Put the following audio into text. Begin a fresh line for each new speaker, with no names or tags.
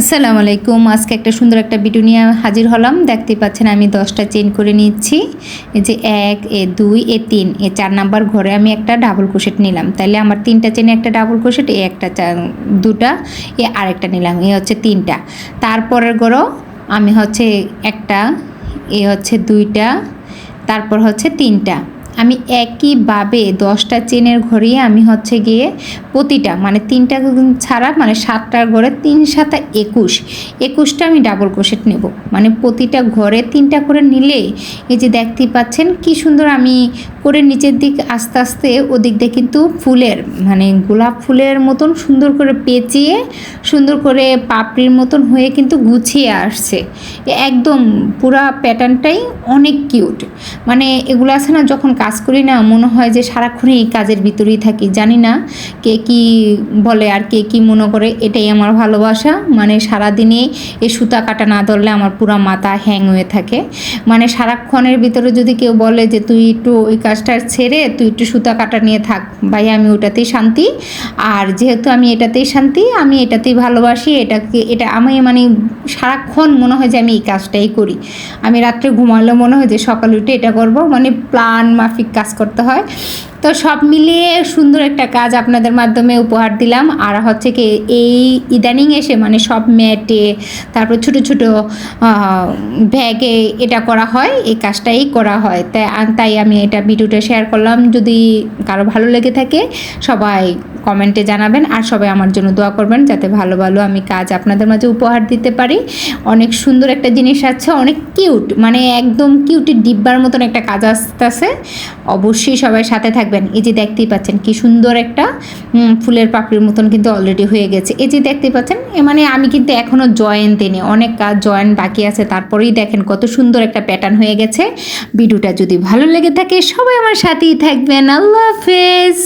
আসসালামু আলাইকুম। আজকে একটা সুন্দর একটা ভিডিও নিয়ে হাজির হলাম। দেখতে পাচ্ছেন আমি দশটা চেন করে নিচ্ছি। এই যে এক, এ দুই, এ তিন, এ চার নাম্বার ঘরে আমি একটা ডাবল ক্রোশেট নিলাম। তাহলে আমার তিনটা চেনে একটা ডাবল ক্রোশেট এ একটা দুটা, এ আরেকটা নিলাম। এ হচ্ছে তিনটা। তারপরের ঘরও আমি হচ্ছে একটা, এ হচ্ছে দুইটা, তারপর হচ্ছে তিনটা। আমি একইভাবে দশটা চেনের ঘরেই আমি হচ্ছে গিয়ে প্রতিটা মানে তিনটা ছাড়া মানে সাতটার ঘরে তিন সাতা একুশ। একুশটা আমি ডাবল ক্রোশেট নেব। মানে প্রতিটা ঘরে তিনটা করে নিলে, এই যে দেখতেই পাচ্ছেন কি সুন্দর আমি করে নিচের দিক আস্তে আস্তে ওদিক দিয়ে কিন্তু ফুলের মানে গোলাপ ফুলের মতন সুন্দর করে পেঁচিয়ে, সুন্দর করে পাপড়ির মতন হয়ে কিন্তু গুছিয়ে আসছে। একদম পুরা প্যাটার্নটাই অনেক কিউট মানে এগুলো আছে না, যখন কাজ করি না, মনে হয় যে সারাক্ষণ এই কাজের ভিতরেই থাকি। জানি না কে কি বলে আর কে কি মনে করে, এটাই আমার ভালোবাসা। মানে সারাদিনে এই সুতা কাটা না ধরলে আমার পুরা মাথা হ্যাং হয়ে থাকে। মানে সারাক্ষণের ভিতরে যদি কেউ বলে যে, তুই একটু ওই কাজটা ছেড়ে, তুই একটু সুতা কাটা নিয়ে থাক, ভাই, আমি ওটাতেই শান্তি। আর যেহেতু আমি এটাতেই শান্তি, আমি এটাতেই ভালোবাসি, এটাকে, এটা আমি মানে সারাক্ষণ মনে হয় যে আমি এই কাজটাই করি। আমি রাত্রে ঘুমালে মনে হয় যে সকালে উঠে এটা করব। মানে প্ল্যান মাফিক কাজ করতে হয়। তো সব মিলিয়ে সুন্দর একটা কাজ আপনাদের মাধ্যমে উপহার দিলাম। আর হচ্ছে কি, এই ইদানিং এসে মানে সব ম্যাটে, তারপর ছোট ছোট ব্যাগে এটা করা হয়, এই কাজটাই করা হয়। তাই তাই আমি এটা ভিডিওটা শেয়ার করলাম। যদি কারও ভালো লেগে থাকে, সবাই কমেন্টে জানাবেন আর সবাই আমার জন্য দোয়া করবেন যাতে ভালো ভালো আমি কাজ আপনাদের মাঝে উপহার দিতে পারি। অনেক সুন্দর একটা জিনিস আছে, অনেক কিউট মানে একদম কিউটের ডিব্বার মতন একটা কাজ আসতেছে। অবশ্যই সবাই সাথে থাকবেন। এই যে দেখতেই পাচ্ছেন কি সুন্দর একটা ফুলের পাপড়ির মতন কিন্তু অলরেডি হয়ে গেছে। এই যে দেখতে পাচ্ছেন মানে আমি কিন্তু এখনও জয়েন দিইনি, অনেক কাজ জয়েন বাকি আছে, তারপরেই দেখেন কত সুন্দর একটা প্যাটার্ন হয়ে গেছে। ভিডিওটা যদি ভালো লেগে থাকে, সবাই আমার সাথেই থাকবেন। আল্লাহ হাফেজ।